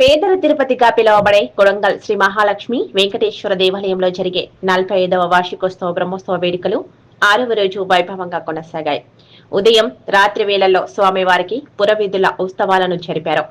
పేదల తిరుపతిగా పిలువబడే కొడంగల్ శ్రీ మహాలక్ష్మి వెంకటేశ్వర దేవాలయంలో జరిగే నలభై ఐదవ వార్షికోత్సవ బ్రహ్మోత్సవ వేడుకలు ఆరవ రోజు వైభవంగా కొనసాగాయి. ఉదయం రాత్రి వేళల్లో స్వామివారికి పురవీధుల ఉత్సవాలను జరిపారు.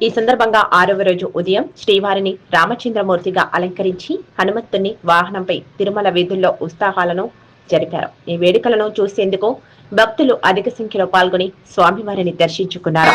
ఈ సందర్భంగా ఆరవ రోజు ఉదయం శ్రీవారిని రామచంద్రమూర్తిగా అలంకరించి హనుమంతుని వాహనంపై తిరుమల వీధుల్లో ఉత్సాహాలను జరిపారు. ఈ వేడుకలను చూసేందుకు భక్తులు అధిక సంఖ్యలో పాల్గొని స్వామివారిని దర్శించుకున్నారు.